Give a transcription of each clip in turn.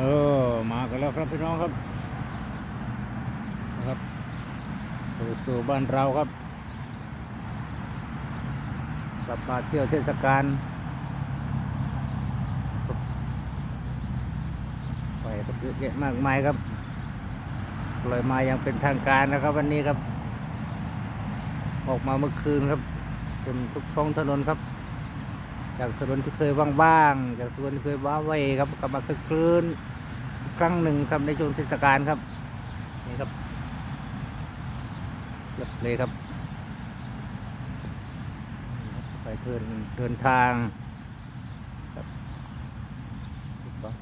ออมากันแล้วครับพี่น้องครับนะครับสู่บ้านเราครับกลับมาเที่ยวเทศกาลไปก็เยอะแยะมากมายครับปล่อยมาอย่างเป็นทางการนะครับ วันนี้ครับ ออกมาเมื่อคืนครับเต็มทุกท้องถนนครับ จากถนนที่เคยว่างๆจากถนนที่เคยว้าเวครับกลับมาคึกคลื้น ครั้งหนึ่งครับในช่วงเทศกาลครับนี่ครับเรียบเลยครับไปเดินเดินทางครับ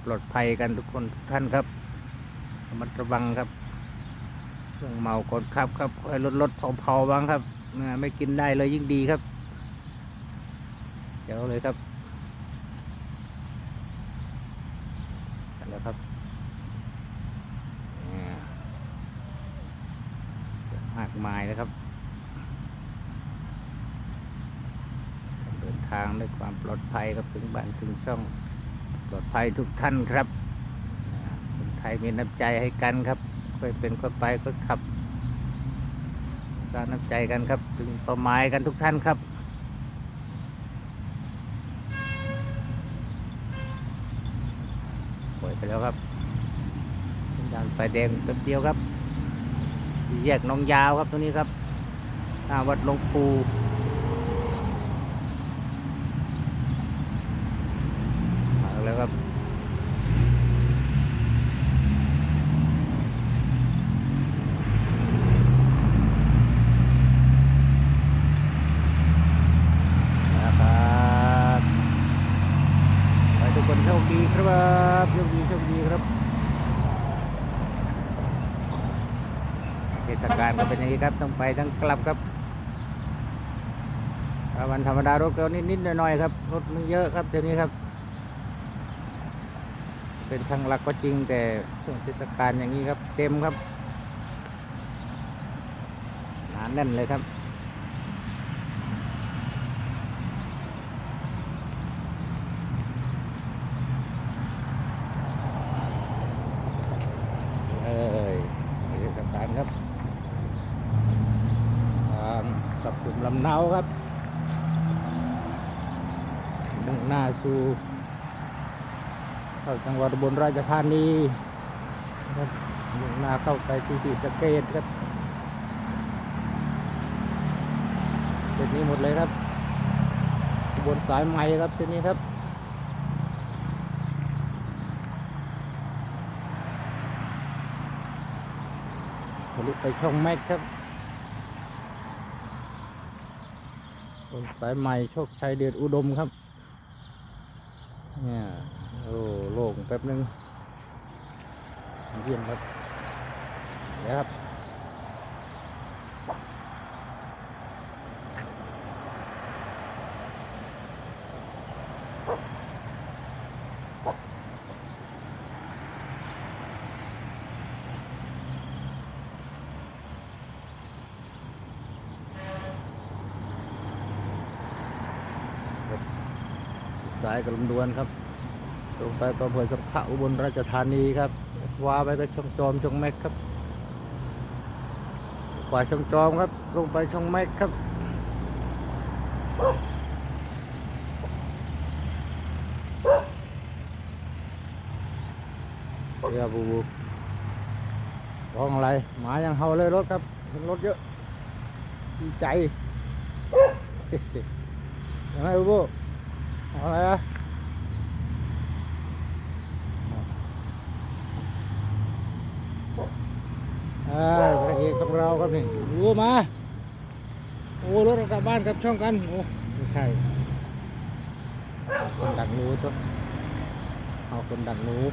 ปลอดภัยกันทุกคนทุกท่านครับระมัดระวังครับเรื่องเมาก่อนขับครับให้ลดลดเผาๆบ้างครับไม่กินได้เลยยิ่งดีครับเจ๋วเลยครับแล้วครับเนี่ยมากมายนะครับ เดินทางด้วยความปลอดภัยครับถึงบ้านถึงช่องปลอดภัยทุกท่านครับคนไทยมีน้ำใจให้กันครับค่อยเป็นค่อยไปก็ขับสร้างน้ำใจกันครับ ถึงเป้าหมายกันทุกท่านครับปล่อยไปแล้วครับสัญญาณไฟแดงแป๊บเดียวครับ แยกน้องยาวครับตรงนี้ครับหน้าวัดหลวงปู่มาแล้วครับนะครับขอให้ทุกคนโชคดีครับโชคดีโชคดีครับ เทศกาลก็เป็นอย่างนี้ครับต้องไปทั้งกลับครับวันธรรมดารถก็นิดๆหน่อยๆครับรถมันเยอะครับเดี๋ยวนี้ครับ เป็นทางหลักก็จริงแต่ช่วงเทศกาลอย่างนี้ครับ เต็มครับหนาแน่นเลยครับ เอ้ยเทศกาลครับทาง กลุ่มลำเนาครับ มุ่งหน้าสู่เข้าจังหวัดบลราชธานีครับมุ่งหน้าเข้าไปที่ศรีสะเกดครับ เส้นนี้หมดเลยครับบลสายใหม่ครับเส้นนี้ครับทะลุไปช่องแม็กครับ บนสายใหม่โชคชัยเดือดอุดมครับ เนี่ยโอ้โล่งแป๊บนึงเยี่ยมครับนะครับ สายกระลำดวนครับตรงไปก็อำเภอสังขะอุบลราชธานีครับว้าไปก็ช่องจอมช่องแม็กครับกว่าช่องจอมครับ ลงไปช่องแม็กครับเรือบูบูร้องอะไรหมายังเห่าเลยรถครับเห็นรถเยอะดีใจยังไงบูบู เอาอะไรอะเอ้ยพระเอกของเราครับนี่รู้มา โอ้รถเรากลับบ้านกลับช่องกัน โอ้ไม่ใช่ คนดักรู้ตัวเอาคนดักรู้